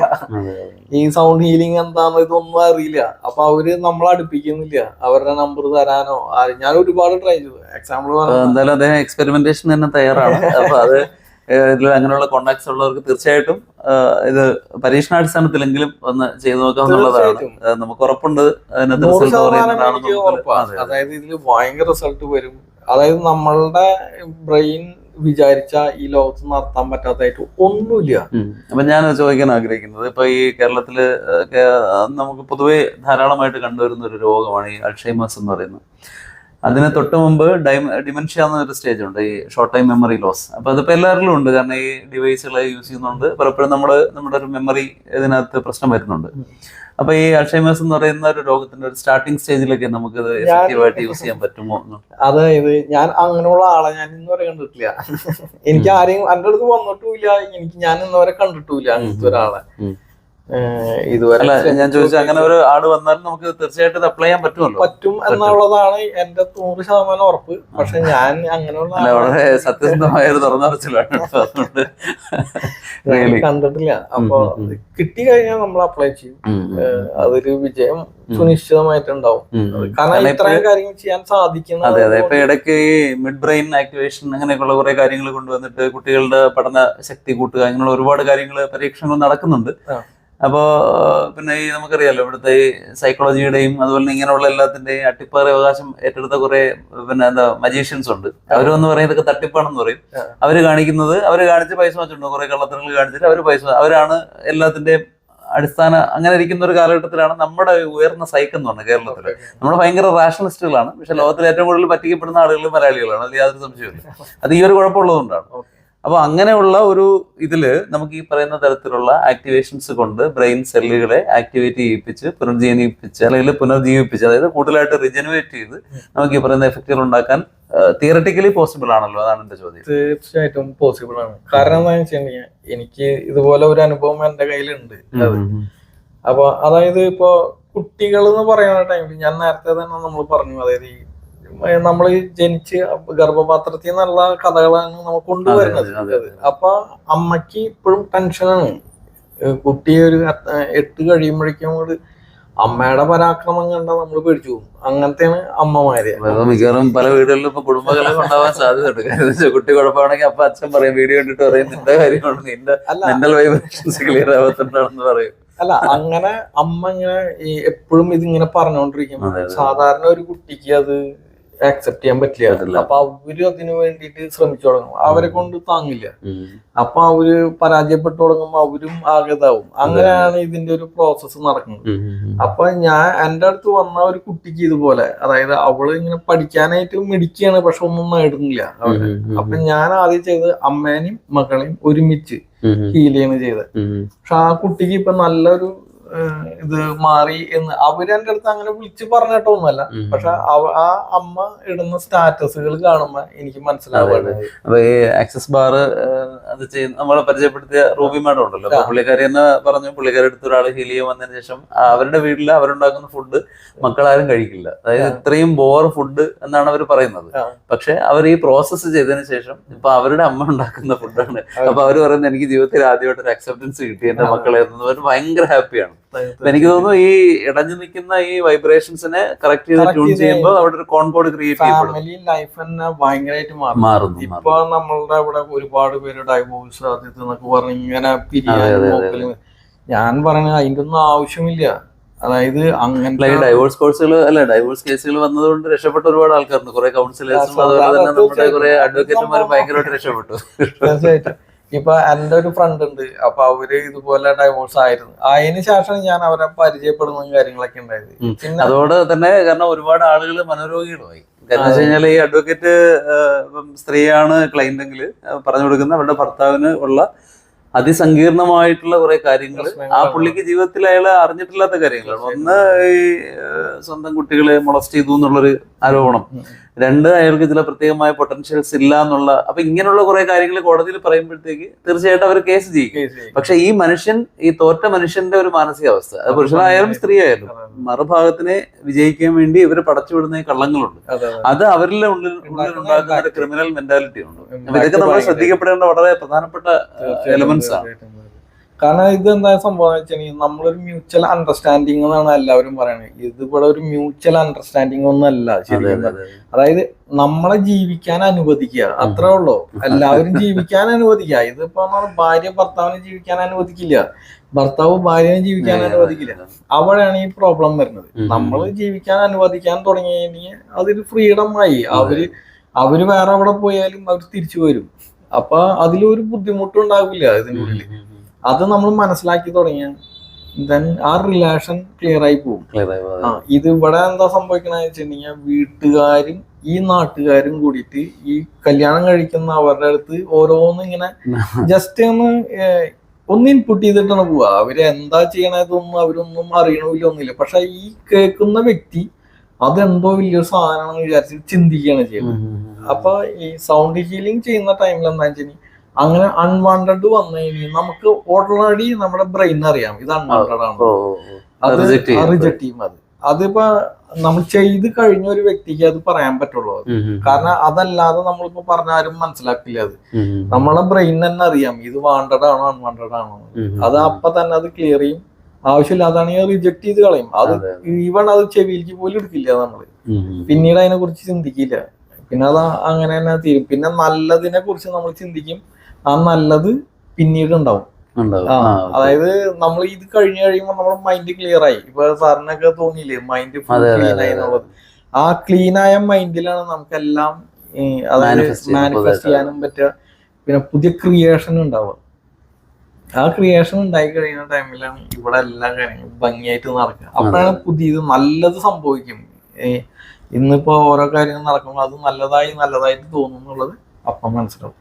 ഈ സൗണ്ട് ഹീലിംഗ് എന്താണെന്ന് ഇതൊന്നും അറിയില്ല. അപ്പൊ അവർ നമ്മളെ അടുപ്പിക്കുന്നില്ല. അവരുടെ നമ്പർ തരാനോ ഞാൻ ഒരുപാട് ട്രൈ ചെയ്തു. എക്സാമ്പിൾ
എന്തായാലും അദ്ദേഹം എക്സ്പെരിമെന്റേഷൻ തന്നെ തയ്യാറാണ്. അപ്പൊ അത് ഇതിൽ അങ്ങനെയുള്ള കോണ്ടാക്ട്സ് ഉള്ളവർക്ക് തീർച്ചയായിട്ടും ഇത് പരീക്ഷണാടിസ്ഥാനത്തിലെങ്കിലും ഒന്ന് ചെയ്തു
നോക്കാം
എന്നുള്ളതാണ്. നമുക്ക് ഉറപ്പുണ്ട്. അതിനകത്ത് റിസൾട്ട്
അതായത് ഇതിൽ ഭയങ്കര റിസൾട്ട് വരും. അതായത് നമ്മളുടെ ബ്രെയിൻ വിചാരിച്ച ഈ ലോകത്ത് നടത്താൻ പറ്റാത്തതായിട്ട് ഒന്നുമില്ല.
അപ്പൊ ഞാൻ ചോദിക്കാൻ ആഗ്രഹിക്കുന്നത് ഇപ്പൊ ഈ കേരളത്തിൽ നമുക്ക് പൊതുവെ ധാരാളമായിട്ട് കണ്ടുവരുന്ന ഒരു രോഗമാണ് ഈ അൾഷൈമേഴ്സ് എന്ന് പറയുന്നത്. അതിന് തൊട്ട് മുമ്പ് ഡിമെൻഷ്യ എന്നൊരു സ്റ്റേജ് ഉണ്ട് ഈ ഷോർട്ട് ടൈം മെമ്മറി ലോസ് അപ്പൊ അതിപ്പോ എല്ലാവരിലും ഉണ്ട് കാരണം ഈ ഡിവൈസുകൾ യൂസ് ചെയ്യുന്നുണ്ട്. പലപ്പോഴും നമ്മൾ നമ്മുടെ ഒരു മെമ്മറി ഇതിനകത്ത് പ്രശ്നം വരുന്നുണ്ട്. അപ്പൊ ഈ അൾഷൈമേഴ്സ് എന്ന് പറയുന്ന ഒരു രോഗത്തിന്റെ ഒരു സ്റ്റാർട്ടിംഗ് സ്റ്റേജിലൊക്കെ നമുക്ക് ഇത് എഫക്റ്റീവായിട്ട് യൂസ് ചെയ്യാൻ പറ്റുമോ
അതായത് ഞാൻ അങ്ങനെയുള്ള ആളെ ഞാൻ ഇന്നുവരെ കണ്ടിട്ടില്ല. എനിക്ക് ആരെയും എന്റെ അടുത്ത് വന്നിട്ടുമില്ല എനിക്ക് ഞാൻ ഇന്നുവരെ കണ്ടിട്ടില്ല അങ്ങനത്തെ ഒരാളെ ഇതുവരെ
ഞാൻ ചോദിച്ചു അങ്ങനെ ഒരു ആട് വന്നാലും നമുക്ക് തീർച്ചയായിട്ടും ഇത് അപ്ലൈ ചെയ്യാൻ പറ്റുമല്ലോ?
പറ്റും എന്നുള്ളതാണ് എന്റെ നൂറ് ശതമാനം ഉറപ്പ്. പക്ഷെ ഞാൻ അങ്ങനെയുള്ള
വളരെ സത്യസന്ധമായ ഒരു തുറന്നറിച്ചിലാണ്.
കണ്ടിട്ടില്ല. അപ്പൊ കിട്ടി കഴിഞ്ഞാൽ നമ്മൾ അപ്ലൈ ചെയ്യും. അതൊരു വിജയം സുനിശ്ചിതമായിട്ടുണ്ടാവും. കാരണം ഇത്രയും കാര്യങ്ങൾ ചെയ്യാൻ സാധിക്കുന്ന
അതെ അതെ. ഇപ്പൊ ഇടയ്ക്ക് ഈ മിഡ് ബ്രെയിൻ ആക്ടിവേഷൻ അങ്ങനെയൊക്കെയുള്ള കുറെ കാര്യങ്ങൾ കൊണ്ടുവന്നിട്ട് കുട്ടികളുടെ പഠന ശക്തി കൂട്ടുക അങ്ങനെയുള്ള ഒരുപാട് കാര്യങ്ങൾ പരീക്ഷണങ്ങൾ നടക്കുന്നുണ്ട്. അപ്പോ പിന്നെ ഈ നമുക്കറിയാലോ ഇവിടുത്തെ ഈ സൈക്കോളജിയുടെയും അതുപോലെ തന്നെ ഇങ്ങനെയുള്ള എല്ലാത്തിന്റെയും അട്ടിപ്പാറി അവകാശം ഏറ്റെടുത്ത കുറെ പിന്നെ എന്താ മജീഷ്യൻസ് ഉണ്ട്. അവരൊന്ന് പറയും ഇതൊക്കെ തട്ടിപ്പാണെന്ന് പറയും. അവർ കാണിക്കുന്നത് അവർ കാണിച്ച് പൈസ വെച്ചിട്ടുണ്ട് കുറെ കള്ളത്തരങ്ങൾ കാണിച്ചിട്ട് അവർ പൈസ അവരാണ് എല്ലാത്തിന്റെയും അടിസ്ഥാന അങ്ങനെ ഇരിക്കുന്ന ഒരു കാലഘട്ടത്തിലാണ് നമ്മുടെ ഉയർന്ന സൈക്ക് എന്ന് പറഞ്ഞത് കേരളത്തിൽ നമ്മൾ ഭയങ്കര റാഷണലിസ്റ്റുകളാണ് പക്ഷെ ലോകത്തിൽ ഏറ്റവും കൂടുതൽ പറ്റിക്കപ്പെടുന്ന ആളുകൾ മലയാളികളാണ്. അതിൽ യാതൊരു സംശയമില്ല അത് ഈ ഒരു കുഴപ്പമുള്ളതുകൊണ്ടാണ്.
Okay.
അപ്പൊ അങ്ങനെയുള്ള ഒരു ഇതിൽ നമുക്ക് ഈ പറയുന്ന തരത്തിലുള്ള ആക്ടിവേഷൻസ് കൊണ്ട് ബ്രെയിൻ സെല്ലുകളെ ആക്ടിവേറ്റ് ചെയ്യിപ്പിച്ച് പുനർജീവിപ്പിച്ച് അല്ലെങ്കിൽ പുനർജീവിപ്പിച്ച് അതായത് കൂടുതലായിട്ട് റിജനുവേറ്റ് ചെയ്ത് നമുക്ക് ഈ പറയുന്ന എഫക്റ്റുകൾ ഉണ്ടാക്കാൻ തിയറട്ടിക്കലി പോസിബിൾ ആണല്ലോ അതാണ് എന്റെ ചോദ്യം.
തീർച്ചയായിട്ടും പോസിബിൾ ആണ്. കാരണം എന്താണെന്ന് വെച്ചിട്ടുണ്ടെങ്കിൽ എനിക്ക് ഇതുപോലെ ഒരു അനുഭവം എന്റെ കയ്യിലുണ്ട്. അപ്പൊ അതായത് ഇപ്പോ കുട്ടികൾ എന്ന് പറയുന്ന ടൈമിൽ ഞാൻ നേരത്തെ തന്നെ നമ്മൾ പറഞ്ഞു അതായത് ഈ നമ്മൾ ജനിച്ച് ഗർഭപാത്രത്തിൽ നിന്നുള്ള കഥകളാണ് നമ്മൾ കൊണ്ടുവരുന്നത്. അപ്പൊ അമ്മയ്ക്ക് ഇപ്പോഴും ടെൻഷനാണ്. കുട്ടിയെ കുട്ടി ഒരു എട്ട് കഴിയുമ്പോഴേക്കും അങ്ങോട്ട് അമ്മയുടെ പരാക്രമം കണ്ടാൽ നമ്മൾ പേടിച്ചു പോകും. അങ്ങനത്തെയാണ് അമ്മമാര്.
മിക്കവാറും പല വീടുകളിലും ഇപ്പൊ കുടുംബകലം ഉണ്ടാവാൻ സാധ്യതയുണ്ട്. കാരണം കുട്ടി കുഴപ്പമാണെങ്കിൽ അപ്പൊ അച്ഛൻ പറയും വീഡിയോ കണ്ടിട്ട് പറയും നിന്റെ കാര്യമാണ് നിന്റെ
അല്ല.
മെന്റൽ വൈബ്രേഷൻസ് ക്ലിയർ ആവത്തുണ്ടാണെന്ന് പറയും.
അല്ല അങ്ങനെ അമ്മ ഇങ്ങനെ എപ്പോഴും ഇതിങ്ങനെ പറഞ്ഞുകൊണ്ടിരിക്കും. സാധാരണ ഒരു കുട്ടിക്ക് അത് ആക്സെപ്റ്റ് ചെയ്യാൻ
പറ്റില്ല.
അപ്പൊ അവർ അതിനു വേണ്ടിട്ട് ശ്രമിച്ചു തുടങ്ങും. അവരെ കൊണ്ട് താങ്ങില്ല. അപ്പൊ അവർ പരാജയപ്പെട്ടു തുടങ്ങുമ്പോ അവരും ആഗതാവും അങ്ങനെയാണ് ഇതിന്റെ ഒരു പ്രോസസ്സ് നടക്കുന്നത്. അപ്പൊ ഞാൻ എന്റെ അടുത്ത് വന്ന ഒരു കുട്ടിക്ക് ഇതുപോലെ അതായത് അവൾ ഇങ്ങനെ പഠിക്കാനായിട്ട് മിടിക്കുകയാണ് പക്ഷെ ഒന്നും നേടുന്നില്ല അവർ അപ്പൊ ഞാൻ ആദ്യം ചെയ്തത് അമ്മേനെയും മകളെയും ഒരുമിച്ച് ഹീൽ ചെയ്തത്. പക്ഷെ ആ കുട്ടിക്ക് ഇപ്പൊ നല്ലൊരു ഇത് മാറി എന്ന് അവർ എന്റെ അടുത്ത് അങ്ങനെ വിളിച്ച് പറഞ്ഞിട്ടൊന്നുമല്ല. പക്ഷെ ആ അമ്മ ഇടുന്ന സ്റ്റാറ്റസുകൾ കാണുമ്പോ എനിക്ക് മനസ്സിലാവുകയാണ്.
അപ്പൊ ഈ ആക്സസ് ബാർ അത് ചെയ്യുന്ന നമ്മളെ പരിചയപ്പെടുത്തിയ റൂബി മാഡം ഉണ്ടല്ലോ. പുള്ളിക്കാരി എന്ന് പറഞ്ഞു പുള്ളിക്കാരി അടുത്ത് ഒരാൾ ഹീലിയ വന്നതിന് ശേഷം അവരുടെ വീട്ടിൽ അവരുണ്ടാക്കുന്ന ഫുഡ് മക്കളാരും കഴിക്കില്ല. അതായത്. ഇത്രയും ബോർ ഫുഡ് എന്നാണ് അവർ പറയുന്നത്. പക്ഷെ അവർ ഈ പ്രോസസ്സ് ചെയ്തതിന് ശേഷം ഇപ്പൊ അവരുടെ അമ്മ ഉണ്ടാക്കുന്ന ഫുഡാണ് അപ്പൊ അവർ പറയുന്നത് എനിക്ക് ജീവിതത്തിൽ ആദ്യമായിട്ട് ഒരു അക്സെപ്റ്റൻസ് കിട്ടി എന്റെ മക്കളെ. ഭയങ്കര ഹാപ്പിയാണ് എനിക്ക് തോന്നുന്നു ഈ ഇടഞ്ഞു നിൽക്കുന്ന ഈ വൈബ്രേഷൻസിനെ കറക്റ്റ് ചെയ്ത് ട്യൂൺ ചെയ്യുമ്പോൾ അവിടെ ഒരു കോൺകോഡ് ക്രിയേറ്റ്
ഫാമിലി ലൈഫ് തന്നെ ഭയങ്കരമായിട്ട് മാറും.
മാറുന്നു
ഇപ്പൊ നമ്മളുടെ അവിടെ ഒരുപാട് പേര് ഡൈവോഴ്സ് അത് ഇത് എന്നൊക്കെ പറഞ്ഞ് ഇങ്ങനെ പിരിയാൻ ഞാൻ പറയുന്നത് അതിന്റെ ഒന്നും ആവശ്യമില്ല. അതായത് അങ്ങനെ
ഡൈവോഴ്സ് കോഴ്സുകൾ അല്ല ഡൈവോഴ്സ് കേസുകൾ വന്നതുകൊണ്ട് രക്ഷപ്പെട്ട ഒരുപാട് ആൾക്കാരുണ്ട്. കുറെ കൗൺസിലേഴ്സും അതുപോലെ തന്നെ നമ്മുടെ കുറെ അഡ്വക്കേറ്റുമാരും ഭയങ്കരമായിട്ട് രക്ഷപ്പെട്ടു.
തീർച്ചയായിട്ടും. ഇപ്പൊ എന്റെ ഒരു ഫ്രണ്ട് ഉണ്ട് അപ്പൊ അവർ ഇതുപോലെ ഡൈവോഴ്സ് ആയിരുന്നു അതിന് ശേഷം ഞാൻ അവരെ പരിചയപ്പെടുന്ന കാര്യങ്ങളൊക്കെ ഉണ്ടായത്. പിന്നെ
അതോടെ തന്നെ കാരണം ഒരുപാട് ആളുകൾ മനോരോഗികളുമായി കാരണം വെച്ച് കഴിഞ്ഞാൽ ഈ അഡ്വക്കേറ്റ് സ്ത്രീയാണ് ക്ലൈന്റ് എങ്കിൽ പറഞ്ഞു കൊടുക്കുന്ന അവരുടെ ഭർത്താവിന് ഉള്ള അതിസങ്കീർണമായിട്ടുള്ള കുറെ കാര്യങ്ങൾ ആ. പുള്ളിക്ക് ജീവിതത്തിൽ അയാൾ അറിഞ്ഞിട്ടില്ലാത്ത കാര്യങ്ങളാണ് ഒന്ന് ഈ സ്വന്തം കുട്ടികളെ മൊളസ്റ്റ് ചെയ്തു എന്നുള്ളൊരു ആരോപണം. രണ്ട് അയാൾക്ക് ചില പ്രത്യേകമായ പൊട്ടൻഷ്യൽസ് ഇല്ല എന്നുള്ള അപ്പൊ ഇങ്ങനെയുള്ള കുറെ കാര്യങ്ങൾ കോടതിയിൽ പറയുമ്പോഴത്തേക്ക് തീർച്ചയായിട്ടും അവർ കേസ് ചെയ്യും. പക്ഷെ ഈ മനുഷ്യൻ ഈ തോറ്റ മനുഷ്യന്റെ ഒരു മാനസികാവസ്ഥ. അത് പുരുഷനായാലും സ്ത്രീ ആയാലും മറുഭാഗത്തിനെ വിജയിക്കാൻ വേണ്ടി ഇവർ പടച്ചുവിടുന്ന വിടുന്ന കള്ളങ്ങളുണ്ട്. അത് അവരിലെ ഉള്ളിൽ ഉണ്ടാകുന്ന ഒരു ക്രിമിനൽ മെന്റാലിറ്റി ഉണ്ട്. ഇതൊക്കെ നമ്മൾ ശ്രദ്ധിക്കപ്പെടേണ്ട വളരെ പ്രധാനപ്പെട്ട എലമെന്റ്സ് ആണ്.
കാരണം ഇത് എന്താ സംഭവം വെച്ചാൽ നമ്മളൊരു മ്യൂച്വൽ അണ്ടർസ്റ്റാൻഡിങ് എന്നാണ് എല്ലാവരും പറയുന്നത് ഇത് ഇവിടെ ഒരു മ്യൂച്വൽ അണ്ടർസ്റ്റാൻഡിങ് ഒന്നും അല്ല
അതെ,
ശരിക്കും
അതെ, അതെ.
അതായത് നമ്മളെ ജീവിക്കാൻ അനുവദിക്കുക അത്രേ ഉള്ളൂ. എല്ലാവരും ജീവിക്കാൻ അനുവദിക്കുക. ഇതിപ്പോ ഭാര്യ ഭർത്താവിനെ ജീവിക്കാൻ അനുവദിക്കില്ല. ഭർത്താവ് ഭാര്യനെ ജീവിക്കാൻ അനുവദിക്കില്ല. അവിടെയാണ് ഈ പ്രോബ്ലം വരുന്നത്. നമ്മൾ ജീവിക്കാൻ അനുവദിക്കാൻ തുടങ്ങി കഴിഞ്ഞാൽ അതൊരു ഫ്രീഡം ആയി. അവർ അവർ വേറെ എവിടെ പോയാലും അവർ തിരിച്ചു വരും. അപ്പൊ അതിലൊരു ബുദ്ധിമുട്ടും ഉണ്ടാവില്ല അത് നമ്മൾ മനസ്സിലാക്കി തുടങ്ങിയാൽ ദെൻ ആ റിലേഷൻ ക്ലിയർ ആയി പോകും. ആ ഇത് ഇവിടെ എന്താ സംഭവിക്കണെന്ന് വെച്ചിട്ടുണ്ടെങ്കിൽ വീട്ടുകാരും ഈ നാട്ടുകാരും കൂടിയിട്ട് ഈ കല്യാണം കഴിക്കുന്ന അവരുടെ അടുത്ത് ഓരോന്ന് ഇങ്ങനെ ജസ്റ്റ് ഒന്ന് ഒന്ന് ഇൻപുട്ട് ചെയ്തിട്ടാണ് പോവുക അവർ എന്താ ചെയ്യണതൊന്നും അവരൊന്നും അറിയണില്ല ഒന്നുമില്ല പക്ഷെ ഈ കേൾക്കുന്ന വ്യക്തി അതെന്തോ വലിയൊരു സാധനമാണെന്ന് വിചാരിച്ചിട്ട് ചിന്തിക്കുകയാണ് ചെയ്യുന്നത്. അപ്പൊ ഈ സൗണ്ട് ഹീലിംഗ് ചെയ്യുന്ന ടൈമിൽ എന്താ വെച്ചാൽ അങ്ങനെ അൺവാണ്ടഡ് വന്നു കഴിഞ്ഞാൽ നമുക്ക് ഓൾറെഡി നമ്മുടെ ബ്രെയിൻ അറിയാം. ഇത് അൺവാണ്ടഡ് ആണ്. അത്. റിജക്ട് ചെയ്യും. അത് അതിപ്പോ നമ്മൾ ചെയ്ത് കഴിഞ്ഞ ഒരു വ്യക്തിക്ക് അത് പറയാൻ പറ്റുള്ളൂ കാരണം അതല്ലാതെ നമ്മളിപ്പോ പറഞ്ഞാലും മനസ്സിലാക്കില്ല അത്. നമ്മളെ ബ്രെയിൻ തന്നെ അറിയാം. ഇത് വാണ്ടഡ് ആണോ അൺവാണ്ടഡ് ആണോ. അത് അപ്പൊ തന്നെ അത് ക്ലിയർ ചെയ്യും. ആവശ്യമില്ലാതാണെങ്കിൽ റിജക്ട് ചെയ്ത് കളയും. അത് ഈവൺ അത്. ചെവിയിലേക്ക് പോലും എടുക്കില്ല
നമ്മൾ.
പിന്നീട് അതിനെ കുറിച്ച് ചിന്തിക്കില്ല. പിന്നെ അത് അങ്ങനെ തന്നെ തീരും. പിന്നെ നല്ലതിനെ കുറിച്ച് നമ്മൾ ചിന്തിക്കും. ആ നല്ലത് പിന്നീട് ഉണ്ടാവും. അതായത് നമ്മൾ ഇത് കഴിഞ്ഞു കഴിയുമ്പോൾ നമ്മുടെ മൈൻഡ് ക്ലിയർ ആയി. ഇപ്പൊ സാറിനൊക്കെ തോന്നിയില്ലേ മൈൻഡ് ക്ലീൻ ആയി എന്നുള്ളത് ആ ക്ലീൻ ആയ മൈൻഡിലാണ് നമുക്കെല്ലാം അതായത് മാനിഫെസ്റ്റ് ചെയ്യാനും പറ്റുക. പിന്നെ പുതിയ ക്രിയേഷൻ ഉണ്ടാവുക. ആ ക്രിയേഷൻ ഉണ്ടായി കഴിയുന്ന ടൈമിലാണ് ഇവിടെ എല്ലാ കാര്യങ്ങളും ഭംഗിയായിട്ട് നടക്കുക. അപ്പോഴാണ് പുതിയത് നല്ലത് സംഭവിക്കും. ഇന്നിപ്പോ ഓരോ കാര്യങ്ങൾ നടക്കുമ്പോൾ അത് നല്ലതായി നല്ലതായിട്ട് തോന്നുന്നുള്ളത് അപ്പം മനസ്സിലാവും.